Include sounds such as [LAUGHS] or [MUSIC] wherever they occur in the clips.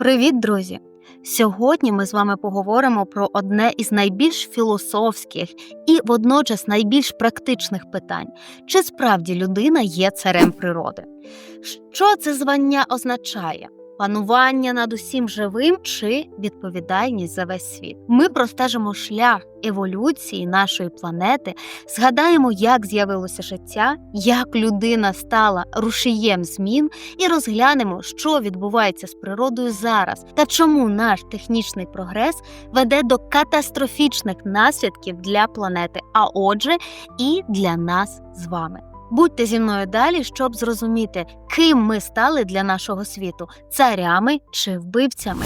Привіт, друзі! Сьогодні ми з вами поговоримо про одне із найбільш філософських і водночас найбільш практичних питань: чи справді людина є царем природи? Що це звання означає? Панування над усім живим чи відповідальність за весь світ. Ми простежимо шлях еволюції нашої планети, згадаємо, як з'явилося життя, як людина стала рушієм змін, і розглянемо, що відбувається з природою зараз та чому наш технічний прогрес веде до катастрофічних наслідків для планети, а отже, і для нас з вами. Будьте зі мною далі, щоб зрозуміти, ким ми стали для нашого світу царями чи вбивцями.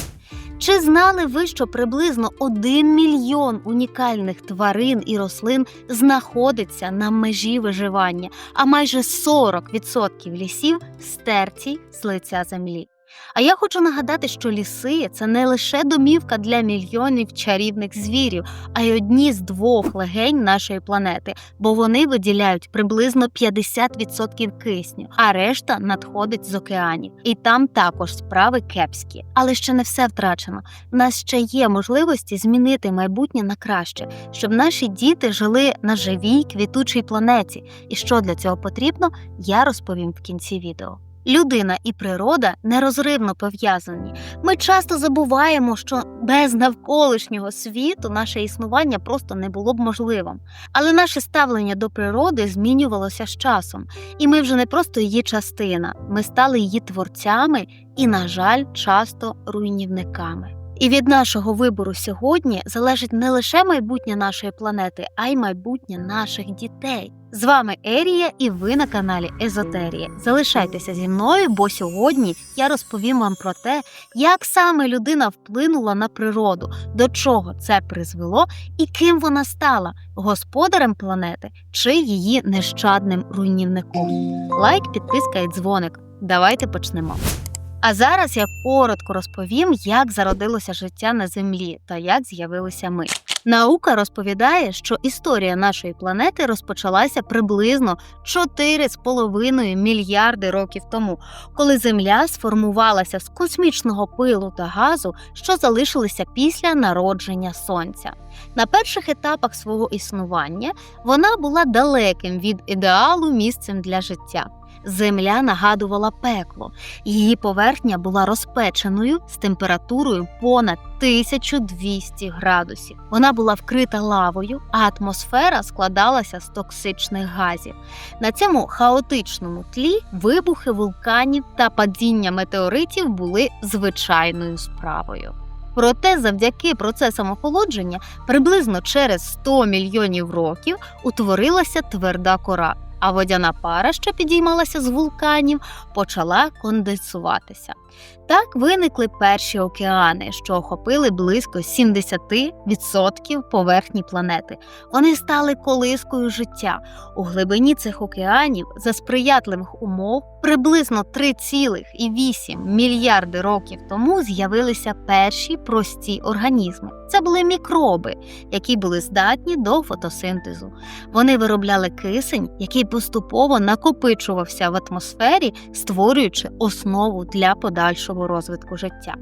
Чи знали ви, що приблизно 1 мільйон унікальних тварин і рослин знаходиться на межі виживання, а майже 40% лісів стерті з лиця землі? А я хочу нагадати, що ліси це не лише домівка для мільйонів чарівних звірів, а й одні з двох легень нашої планети, бо вони виділяють приблизно 50% кисню, а решта надходить з океанів. І там також справи кепські. Але ще не все втрачено. В нас ще є можливості змінити майбутнє на краще, щоб наші діти жили на живій квітучій планеті. І що для цього потрібно, я розповім в кінці відео. Людина і природа нерозривно пов'язані. Ми часто забуваємо, що без навколишнього світу наше існування просто не було б можливим. Але наше ставлення до природи змінювалося з часом, і ми вже не просто її частина, ми стали її творцями і, на жаль, часто руйнівниками. І від нашого вибору сьогодні залежить не лише майбутнє нашої планети, а й майбутнє наших дітей. З вами Ерія, і ви на каналі Езотерія. Залишайтеся зі мною, бо сьогодні я розповім вам про те, як саме людина вплинула на природу, до чого це призвело і ким вона стала господарем планети чи її нещадним руйнівником. Лайк, підписка і дзвоник. Давайте почнемо. А зараз я коротко розповім, як зародилося життя на землі та як з'явилися ми. Наука розповідає, що історія нашої планети розпочалася приблизно 4,5 мільярди років тому, коли Земля сформувалася з космічного пилу та газу, що залишилися після народження Сонця. На перших етапах свого існування вона була далеким від ідеалу місцем для життя. Земля нагадувала пекло, її поверхня була розпеченою з температурою понад 1200 градусів. Вона була вкрита лавою, а атмосфера складалася з токсичних газів. На цьому хаотичному тлі вибухи вулканів та падіння метеоритів були звичайною справою. Проте, завдяки процесам охолодження, приблизно через 100 мільйонів років утворилася тверда кора, а водяна пара, що підіймалася з вулканів, почала конденсуватися. Так виникли перші океани, що охопили близько 70% поверхні планети. Вони стали колискою життя. У глибині цих океанів за сприятливих умов приблизно 3,8 мільярди років тому з'явилися перші прості організми. Це були мікроби, які були здатні до фотосинтезу. Вони виробляли кисень, який поступово накопичувався в атмосфері, створюючи основу для подальшого розвитку життя.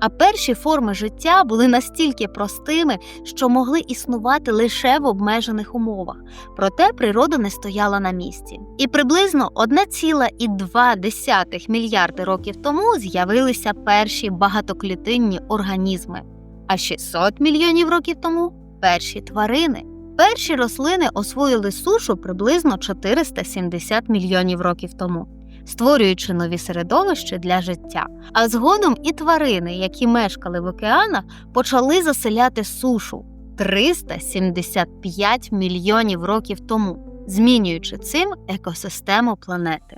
А перші форми життя були настільки простими, що могли існувати лише в обмежених умовах, проте природа не стояла на місці. І приблизно 1,2 мільярди років тому з'явилися перші багатоклітинні організми, а 600 мільйонів років тому перші тварини. Перші рослини освоїли сушу приблизно 470 мільйонів років тому створюючи нові середовища для життя. А згодом і тварини, які мешкали в океанах, почали заселяти сушу 375 мільйонів років тому, змінюючи цим екосистему планети.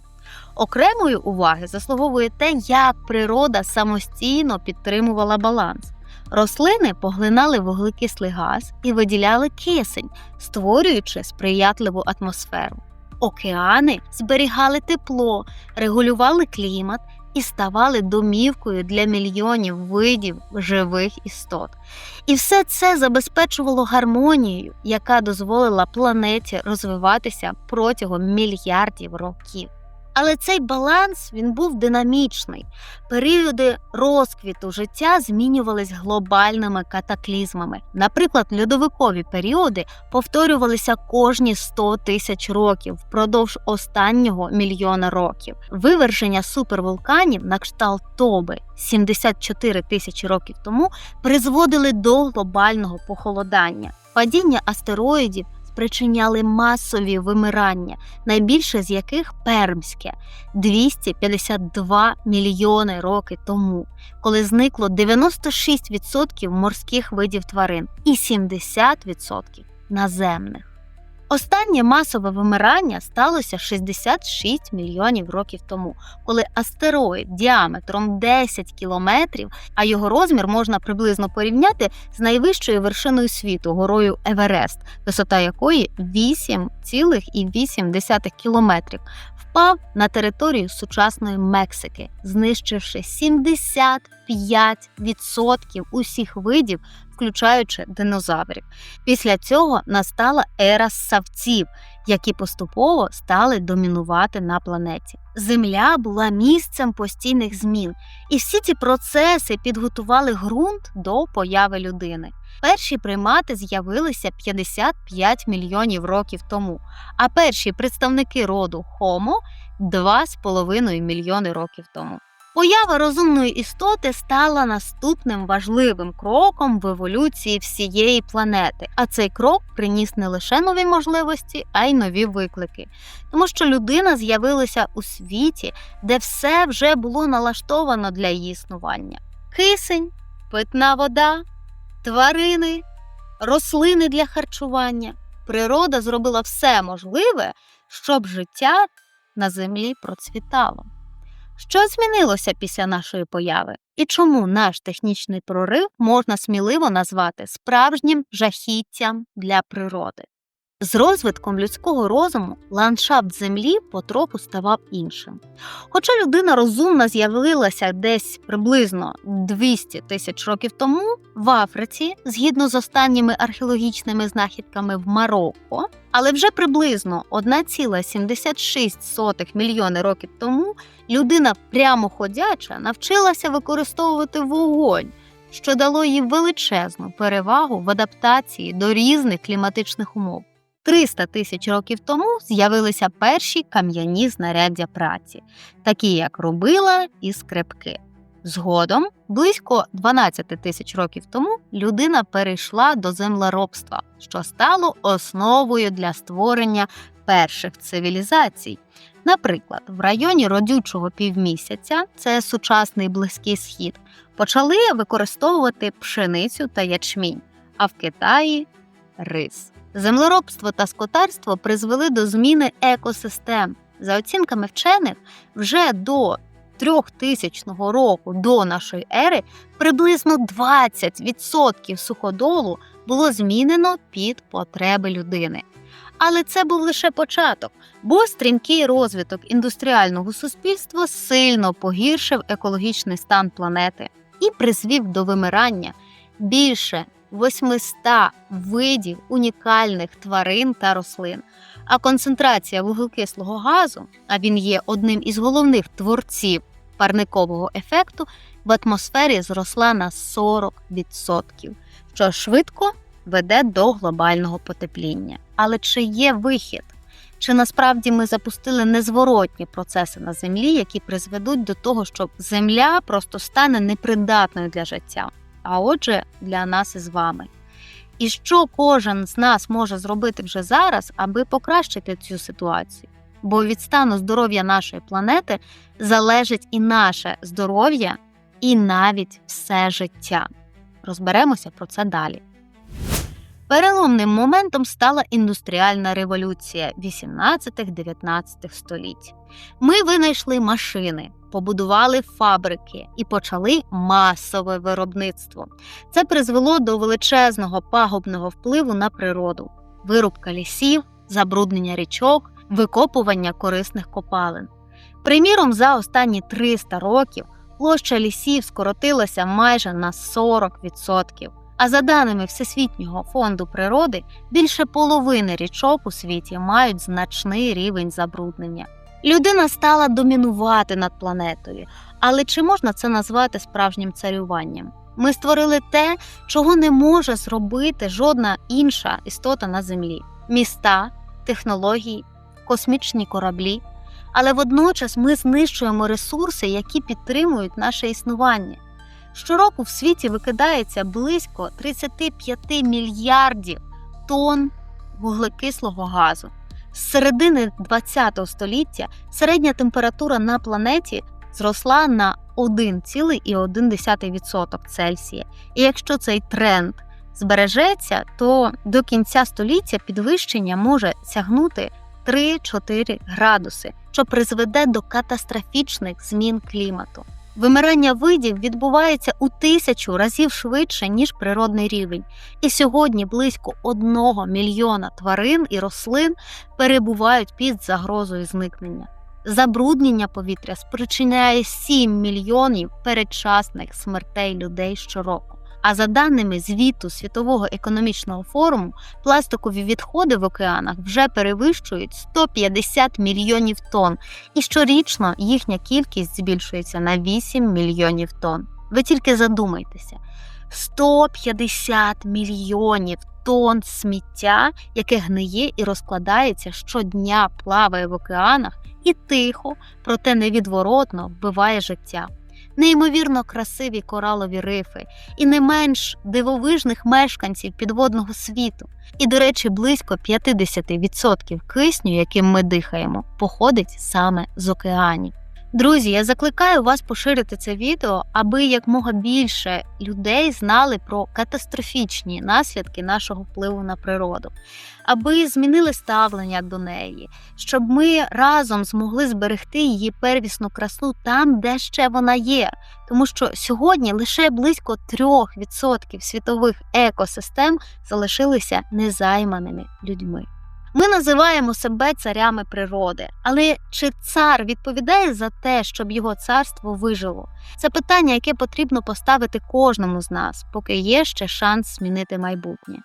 Окремої уваги заслуговує те, як природа самостійно підтримувала баланс. Рослини поглинали вуглекислий газ і виділяли кисень, створюючи сприятливу атмосферу. Океани зберігали тепло, регулювали клімат і ставали домівкою для мільйонів видів живих істот. І все це забезпечувало гармонію, яка дозволила планеті розвиватися протягом мільярдів років. Але цей баланс він був динамічний. Періоди розквіту життя змінювались глобальними катаклізмами. Наприклад, льодовикові періоди повторювалися кожні 100 тисяч років впродовж останнього мільйона років. Виверження супервулканів на кшталт Тоби 74 тисячі років тому призводили до глобального похолодання. Падіння астероїдів спричиняли масові вимирання, найбільше з яких пермське 252 мільйони роки тому, коли зникло 96% морських видів тварин і 70% наземних. Останнє масове вимирання сталося 66 мільйонів років тому, коли астероїд діаметром 10 кілометрів, а його розмір можна приблизно порівняти з найвищою вершиною світу горою Еверест, висота якої 8,8 кілометрів, впав на територію сучасної Мексики, знищивши 75% усіх видів включаючи динозаврів. Після цього настала ера ссавців, які поступово стали домінувати на планеті. Земля була місцем постійних змін, і всі ці процеси підготували ґрунт до появи людини. Перші примати з'явилися 55 мільйонів років тому, а перші представники роду Homo – 2,5 мільйони років тому. Поява розумної істоти стала наступним важливим кроком в еволюції всієї планети. А цей крок приніс не лише нові можливості, а й нові виклики. Тому що людина з'явилася у світі, де все вже було налаштовано для її існування: кисень, питна вода, тварини, рослини для харчування. Природа зробила все можливе, щоб життя на землі процвітало. Що змінилося після нашої появи? І чому наш технічний прорив можна сміливо назвати справжнім жахіттям для природи? З розвитком людського розуму ландшафт землі потроху ставав іншим. Хоча людина розумна з'явилася десь приблизно 200 тисяч років тому в Африці, згідно з останніми археологічними знахідками в Марокко, але вже приблизно 1,76 мільйони років тому людина прямоходяча навчилася використовувати вогонь. Що дало їй величезну перевагу в адаптації до різних кліматичних умов. 300 тисяч років тому з'явилися перші кам'яні знаряддя праці, такі як рубила і скрипки. Згодом, близько 12 тисяч років тому, людина перейшла до землеробства, що стало основою для створення перших цивілізацій. Наприклад, в районі родючого півмісяця, це сучасний близький схід, почали використовувати пшеницю та ячмінь, а в Китаї рис. Землеробство та скотарство призвели до зміни екосистем. За оцінками вчених, вже до 3000 року до нашої ери приблизно 20% суходолу було змінено під потреби людини. Але це був лише початок, бо стрімкий розвиток індустріального суспільства сильно погіршив екологічний стан планети і призвів до вимирання більше 800 видів унікальних тварин та рослин. А концентрація вуглекислого газу, а він є одним із головних творців парникового ефекту, в атмосфері зросла на 40%, що швидко веде до глобального потепління. Але чи є вихід? Чи насправді ми запустили незворотні процеси на землі, які призведуть до того, що земля просто стане непридатною для життя? А отже, для нас із вами. І що кожен з нас може зробити вже зараз, аби покращити цю ситуацію? Бо від стану здоров'я нашої планети залежить і наше здоров'я, і навіть все життя. Розберемося про це далі. Переломним моментом стала індустріальна революція 18-19 століть. Ми винайшли машини, побудували фабрики і почали масове виробництво. Це призвело до величезного пагубного впливу на природу, вирубка лісів, забруднення річок, викопування корисних копалин. Приміром, за останні 300 років площа лісів скоротилася майже на 40%. А за даними Всесвітнього фонду природи, більше половини річок у світі мають значний рівень забруднення. Людина стала домінувати над планетою, але чи можна це назвати справжнім царюванням? Ми створили те, чого не може зробити жодна інша істота на землі: міста, технології, космічні кораблі. Але водночас ми знищуємо ресурси, які підтримують наше існування. Щороку в світі викидається близько 35 мільярдів тонн вуглекислого газу. З середини ХХ століття середня температура на планеті зросла на 1,1% Цельсія. І якщо цей тренд збережеться, то до кінця століття підвищення може сягнути 3-4 градуси, що призведе до катастрофічних змін клімату. Вимирання видів відбувається у тисячу разів швидше, ніж природний рівень. І сьогодні близько одного мільйона тварин і рослин перебувають під загрозою зникнення. Забруднення повітря спричиняє 7 мільйонів передчасних смертей людей щороку. А за даними звіту Світового економічного форуму, пластикові відходи в океанах вже перевищують 150 мільйонів тонн, і щорічно їхня кількість збільшується на 8 мільйонів тонн. Ви тільки задумайтеся: 150 мільйонів тонн сміття, яке гниє і розкладається щодня, плаває в океанах і тихо, проте невідворотно вбиває життя неймовірно красиві коралові рифи і не менш дивовижних мешканців підводного світу. І, до речі, близько 50% кисню, яким ми дихаємо, походить саме з океанів. Друзі, я закликаю вас поширити це відео, аби якмога більше людей знали про катастрофічні наслідки нашого впливу на природу, аби змінили ставлення до неї, щоб ми разом змогли зберегти її первісну красу там, де ще вона є. Тому що сьогодні лише близько 3% світових екосистем залишилися незайманими людьми. Ми називаємо себе царями природи, але чи цар відповідає за те, щоб його царство вижило? Це питання, яке потрібно поставити кожному з нас, поки є ще шанс змінити майбутнє.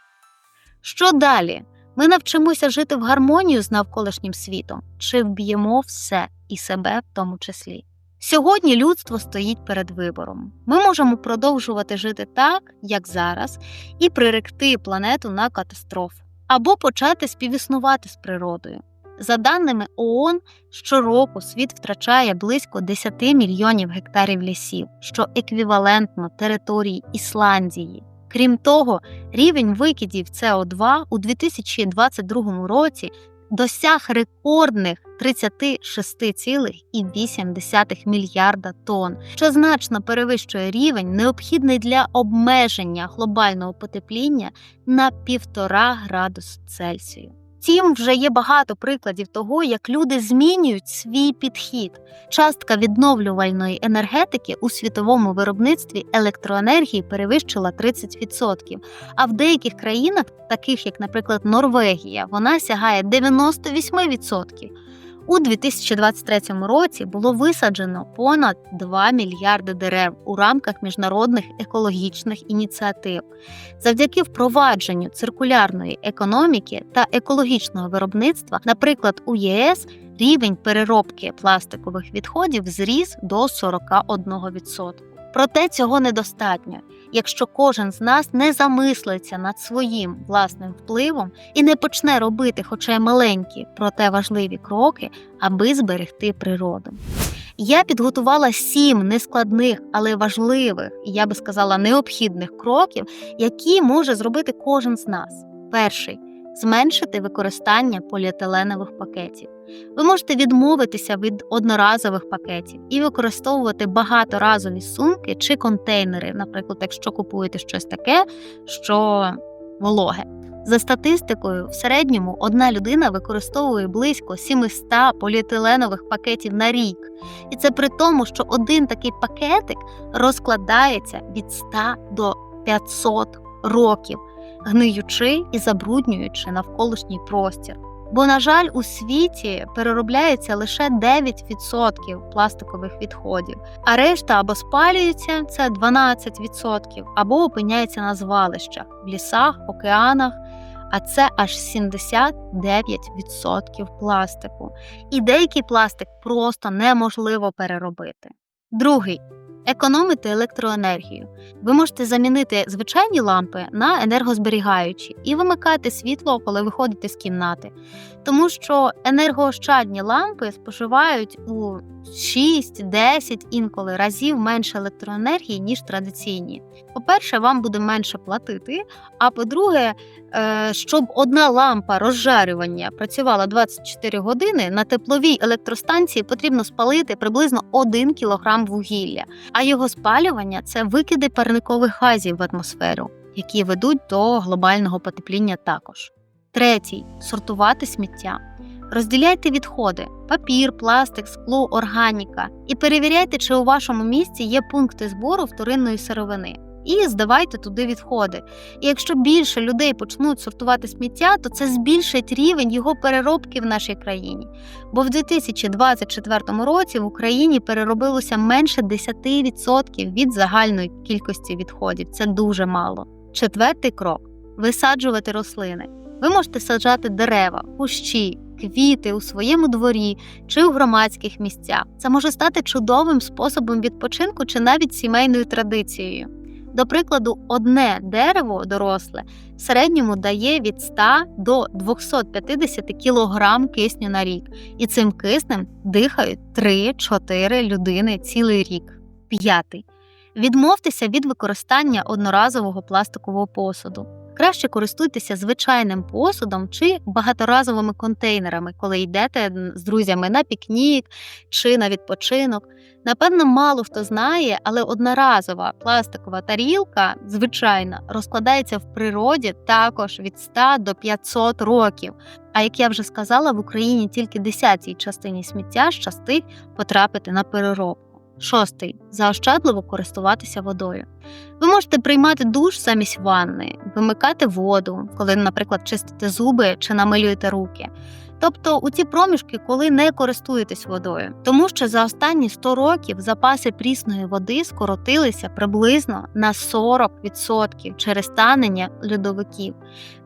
Що далі? Ми навчимося жити в гармонію з навколишнім світом, чи вб'ємо все і себе в тому числі. Сьогодні людство стоїть перед вибором. Ми можемо продовжувати жити так, як зараз, і приректи планету на катастрофу або почати співіснувати з природою. За даними ООН, щороку світ втрачає близько 10 мільйонів гектарів лісів, що еквівалентно території Ісландії. Крім того, рівень викидів СО2 у 2022 році досяг рекордних 36,8 мільярда тонн, що значно перевищує рівень, необхідний для обмеження глобального потепління на 1,5 градус Цельсію. Втім, вже є багато прикладів того, як люди змінюють свій підхід. Частка відновлювальної енергетики у світовому виробництві електроенергії перевищила 30%, а в деяких країнах, таких як, наприклад, Норвегія, вона сягає 98%. У 2023 році було висаджено понад 2 мільярди дерев у рамках міжнародних екологічних ініціатив. Завдяки впровадженню циркулярної економіки та екологічного виробництва, наприклад, у ЄС рівень переробки пластикових відходів зріс до 41%. Проте цього недостатньо, якщо кожен з нас не замислиться над своїм власним впливом і не почне робити, хоча й маленькі, проте важливі кроки, аби зберегти природу. Я підготувала сім нескладних, але важливих, і я би сказала, необхідних кроків, які може зробити кожен з нас. Перший зменшити використання поліетиленових пакетів. Ви можете відмовитися від одноразових пакетів і використовувати багаторазові сумки чи контейнери, наприклад, якщо купуєте щось таке, що вологе. За статистикою, в середньому одна людина використовує близько 700 поліетиленових пакетів на рік. І це при тому, що один такий пакетик розкладається від 100 до 500 років, гниючи і забруднюючи навколишній простір. Бо, на жаль, у світі переробляється лише 9% пластикових відходів, а решта або спалюється це 12%, або опиняється на звалищах в лісах, океанах а це аж 79% пластику. І деякий пластик просто неможливо переробити. Другий економити електроенергію. Ви можете замінити звичайні лампи на енергозберігаючі і вимикати світло, коли виходите з кімнати. Тому що енергоощадні лампи споживають у 6-10 інколи разів менше електроенергії, ніж традиційні. По-перше, вам буде менше платити. А по-друге, е, щоб одна лампа розжарювання працювала 24 години, на тепловій електростанції потрібно спалити приблизно 1 кг вугілля. А його спалювання це викиди парникових газів в атмосферу, які ведуть до глобального потепління також. Третій сортувати сміття. Розділяйте відходи: папір, пластик, скло, органіка і перевіряйте, чи у вашому місті є пункти збору вторинної сировини. І здавайте туди відходи. І якщо більше людей почнуть сортувати сміття, то це збільшить рівень його переробки в нашій країні. Бо в 2024 році в Україні переробилося менше 10% від загальної кількості відходів. Це дуже мало. Четвертий крок висаджувати рослини. Ви можете саджати дерева, кущі, квіти у своєму дворі чи у громадських місцях. Це може стати чудовим способом відпочинку чи навіть сімейною традицією. До прикладу, одне дерево доросле в середньому дає від 100 до 250 кг кисню на рік, і цим киснем дихають 3-4 людини цілий рік. П'ятий. Відмовтеся від використання одноразового пластикового посуду. Краще користуйтеся звичайним посудом чи багаторазовими контейнерами, коли йдете з друзями на пікнік чи на відпочинок. Напевно, мало хто знає, але одноразова пластикова тарілка, звичайна, розкладається в природі також від 100 до 500 років. А як я вже сказала, в Україні тільки десятій частині сміття щастить потрапити на переробку. Шостий заощадливо користуватися водою. Ви можете приймати душ замість ванни, вимикати воду, коли, наприклад, чистите зуби чи намилюєте руки. Тобто у ці проміжки, коли не користуєтесь водою, тому що за останні 100 років запаси прісної води скоротилися приблизно на 40% через танення льодовиків,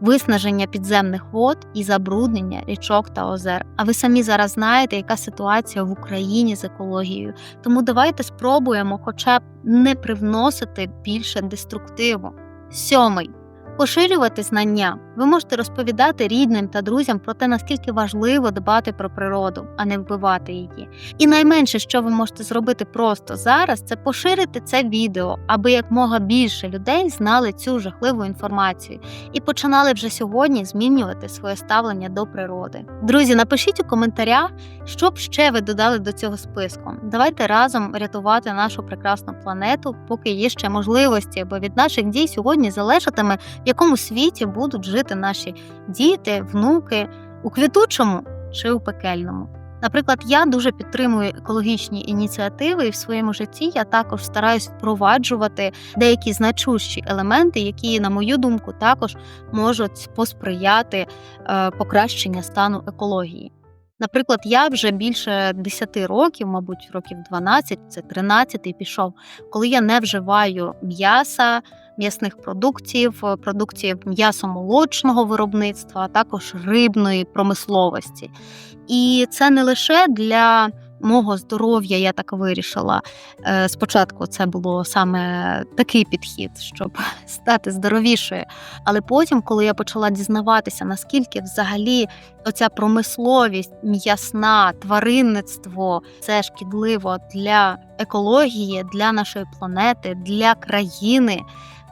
виснаження підземних вод і забруднення річок та озер. А ви самі зараз знаєте, яка ситуація в Україні з екологією. Тому давайте спробуємо, хоча б не привносити більше деструктиву. Сьомий. Поширювати знання. Ви можете розповідати рідним та друзям про те, наскільки важливо дбати про природу, а не вбивати її. І найменше, що ви можете зробити просто зараз, це поширити це відео, аби якмога більше людей знали цю жахливу інформацію і починали вже сьогодні змінювати своє ставлення до природи. Друзі, напишіть у коментарях, що б ще ви додали до цього списку. Давайте разом рятувати нашу прекрасну планету, поки є ще можливості, бо від наших дій сьогодні залежатиме, в якому світі будуть жити наші діти, внуки у квітучому чи у пекельному. Наприклад, я дуже підтримую екологічні ініціативи, і в своєму житті я також стараюсь впроваджувати деякі значущі елементи, які, на мою думку, також можуть посприяти е, покращення стану екології. Наприклад, я вже більше 10 років, мабуть, років 12, це 13 пішов, коли я не вживаю м'яса, м'ясних продуктів, продуктів м'ясомолочного виробництва, а також рибної промисловості. І це не лише для мого здоров'я, я так вирішила. Е, Спочатку це було саме такий підхід, щоб [LAUGHS] стати здоровішою. Але потім, коли я почала дізнаватися, наскільки взагалі оця промисловість, м'ясна, тваринництво це шкідливо для екології, для нашої планети, для країни,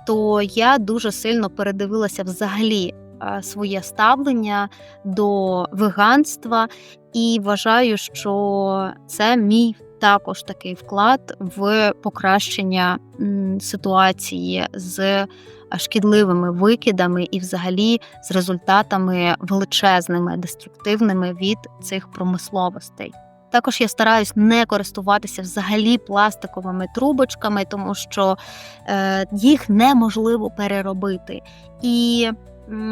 то я дуже сильно передивилася взагалі е, своє ставлення до веганства і вважаю, що це мій також такий вклад в покращення ситуації з шкідливими викидами і, взагалі, з результатами величезними, деструктивними від цих промисловостей. Також я стараюсь не користуватися взагалі пластиковими трубочками, тому що е, їх неможливо переробити. І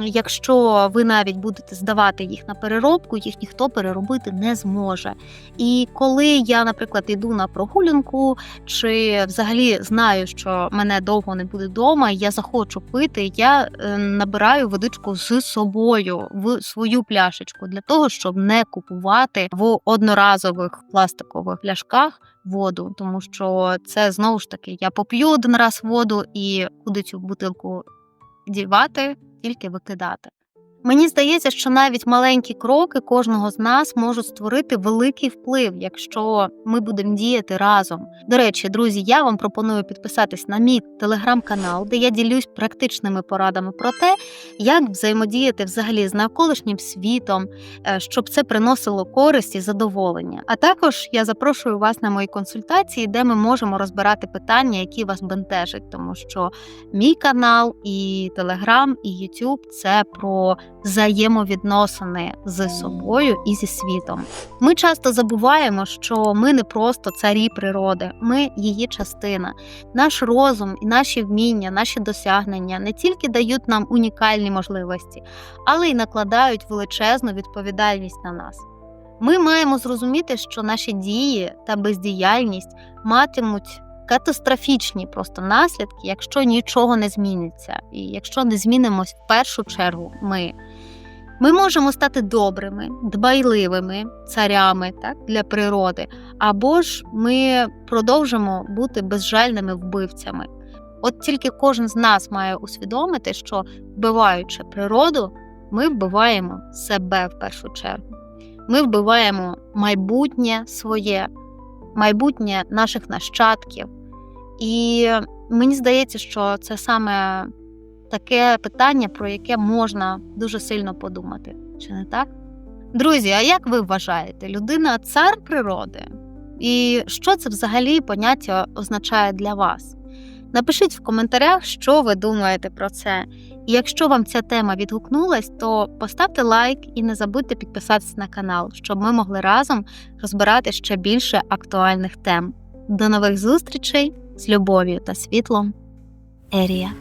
якщо ви навіть будете здавати їх на переробку, їх ніхто переробити не зможе. І коли я, наприклад, йду на прогулянку, чи взагалі знаю, що мене довго не буде вдома, я захочу пити, я е, набираю водичку з собою в свою пляшечку для того, щоб не купувати в одноразових пластикових пляшках воду, тому що це знову ж таки я поп'ю один раз воду і куди цю бутилку дівати, тільки викидати. Мені здається, що навіть маленькі кроки кожного з нас можуть створити великий вплив, якщо ми будемо діяти разом. До речі, друзі, я вам пропоную підписатись на мій телеграм-канал, де я ділюсь практичними порадами про те, як взаємодіяти взагалі з навколишнім світом, е, щоб це приносило користь і задоволення. А також я запрошую вас на мої консультації, де ми можемо розбирати питання, які вас бентежать, тому що мій канал, і Телеграм, і Ютуб це про взаємовідносини з собою і зі світом. Ми часто забуваємо, що ми не просто царі природи, ми її частина. Наш розум і наші вміння, наші досягнення не тільки дають нам унікальні можливості, але й накладають величезну відповідальність на нас. Ми маємо зрозуміти, що наші дії та бездіяльність матимуть катастрофічні просто наслідки, якщо нічого не зміниться, і якщо не змінимось в першу чергу ми. Ми можемо стати добрими, дбайливими царями так, для природи, або ж ми продовжимо бути безжальними вбивцями. От тільки кожен з нас має усвідомити, що вбиваючи природу, ми вбиваємо себе в першу чергу. Ми вбиваємо майбутнє своє, майбутнє наших нащадків. І мені здається, що це саме таке питання, про яке можна дуже сильно подумати. Чи не так? Друзі, а як ви вважаєте, людина цар природи? І що це взагалі поняття означає для вас? Напишіть в коментарях, що ви думаєте про це. І якщо вам ця тема відгукнулась, то поставте лайк і не забудьте підписатися на канал, щоб ми могли разом розбирати ще більше актуальних тем. До нових зустрічей з любов'ю та світлом. Ерія.